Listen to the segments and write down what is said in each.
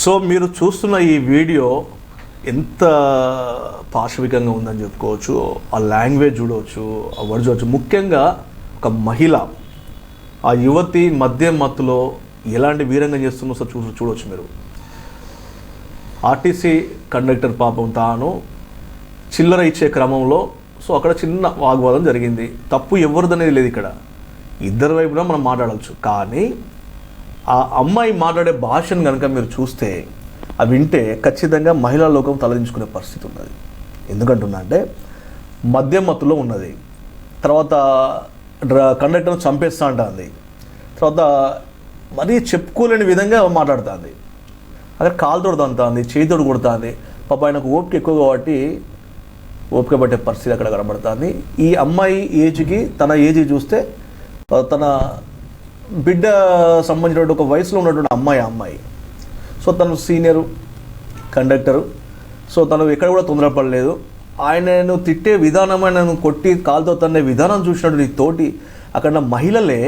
So మీరు చూస్తున్న ఈ వీడియో ఎంత పాశవికంగా ఉందని చెప్పుకోవచ్చు ఆ లాంగ్వేజ్ చూడవచ్చు ఆ వర్డ్ చూడవచ్చు. ముఖ్యంగా ఒక మహిళ ఆ యువతి మద్యం మత్తులో ఎలాంటి వీరంగం చేస్తుందో సార్ చూ చూడవచ్చు మీరు. ఆర్టీసీ కండక్టర్ పాపం తాను చిల్లర ఇచ్చే క్రమంలో సో అక్కడ చిన్న వాగ్వాదం జరిగింది. తప్పు ఎవరిదనేది లేదు ఇక్కడ. ఇద్దరు వైపున మనం మాట్లాడవచ్చు. కానీ ఆ అమ్మాయి మాట్లాడే భాషను కనుక మీరు చూస్తే అవి వింటే ఖచ్చితంగా మహిళా లోకం తలదించుకునే పరిస్థితి ఉన్నది. ఎందుకంటున్నా అంటే మత్తులో ఉన్నది. తర్వాత డ్ర కండక్టర్ను చంపేస్తా అంటుంది. తర్వాత మరీ చెప్పుకోలేని విధంగా మాట్లాడుతుంది. అక్కడ కాలుతోడు తంతుంది చేతితోడు కొడుతుంది పాప ఆయనకు ఓపిక ఎక్కువ కాబట్టి ఓపిక పట్టే పరిస్థితి అక్కడ కనబడుతుంది. ఈ అమ్మాయి ఏజ్కి తన ఏజ్ చూస్తే తన బిడ్డ సంబంధించినటువంటి ఒక వయసులో ఉన్నటువంటి అమ్మాయి ఆ అమ్మాయి. సో తను సీనియరు కండక్టరు సో తను ఎక్కడ కూడా తొందరపడలేదు. ఆయనను తిట్టే విధానం ఆయనను కొట్టి కాలుతో తన్నే విధానం చూసినటువంటి తోటి అక్కడ మహిళలే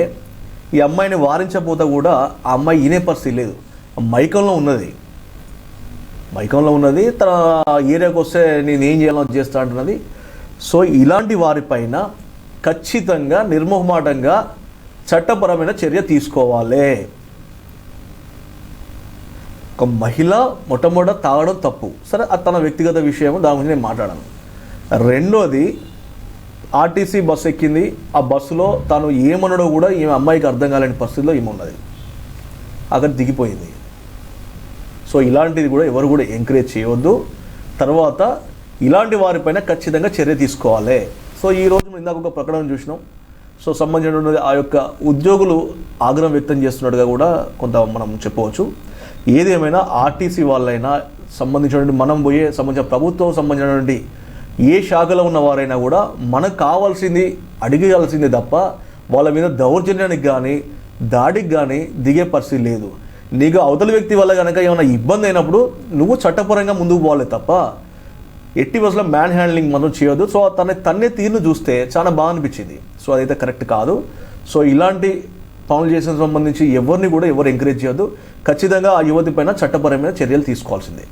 ఈ అమ్మాయిని వారించకపోతే కూడా ఆ అమ్మాయి ఈనే పరిస్థితి లేదు. మైకంలో ఉన్నది. మైకంలో ఉన్నది తన ఏరియాకి వస్తే నేను ఏం చేయాలో చేస్తా అంటున్నది. సో ఇలాంటి వారిపైన ఖచ్చితంగా నిర్మోహమాటంగా చట్టపరమైన చర్య తీసుకోవాలి. ఒక మహిళ మొట్టమొదట తాగడం తప్పు. సరే అది తన వ్యక్తిగత విషయం దాని గురించి నేను మాట్లాడను. రెండోది ఆర్టీసీ బస్సు ఎక్కింది. ఆ బస్సులో తను ఏమనడో కూడా ఈమె అమ్మాయికి అర్థం కాలేని పరిస్థితిలో ఈమె ఉన్నది. అక్కడ దిగిపోయింది. సో ఇలాంటిది కూడా ఎవరు కూడా ఎంకరేజ్ చేయవద్దు. తర్వాత ఇలాంటి వారిపైన ఖచ్చితంగా చర్య తీసుకోవాలి. సో ఈ రోజు ఇందాక ఒక ప్రకటన చూసినాం. సో సంబంధించినటువంటి ఆ యొక్క ఉద్యోగులు ఆగ్రహం వ్యక్తం చేస్తున్నట్టుగా కూడా కొంత మనం చెప్పవచ్చు. ఏదేమైనా ఆర్టీసీ వాళ్ళైనా సంబంధించినటువంటి మనం పోయే సంబంధించిన ప్రభుత్వం సంబంధించినటువంటి ఏ శాఖలో ఉన్న వారైనా కూడా మనకు కావాల్సింది అడిగేయాల్సిందే తప్ప వాళ్ళ మీద దౌర్జన్యానికి కానీ దాడికి కానీ దిగే పరిస్థితి లేదు. నీకు అవతల వ్యక్తి వల్ల కనుక ఏమైనా ఇబ్బంది అయినప్పుడు నువ్వు చట్టపరంగా ముందుకు పోవాలి తప్ప ఎట్టి బస్సులో మ్యాన్ హ్యాండ్లింగ్ మనం చేయొద్దు. సో తన తన్నే తీరును చూస్తే చాలా బాగా అనిపించింది. సో అదైతే కరెక్ట్ కాదు. సో ఇలాంటి పనులు చేసిన సంబంధించి ఎవరిని కూడా ఎవరు ఎంకరేజ్ చేయొద్దు. ఖచ్చితంగా ఆ యువతి పైన చట్టపరమైన చర్యలు తీసుకోవాల్సిందే.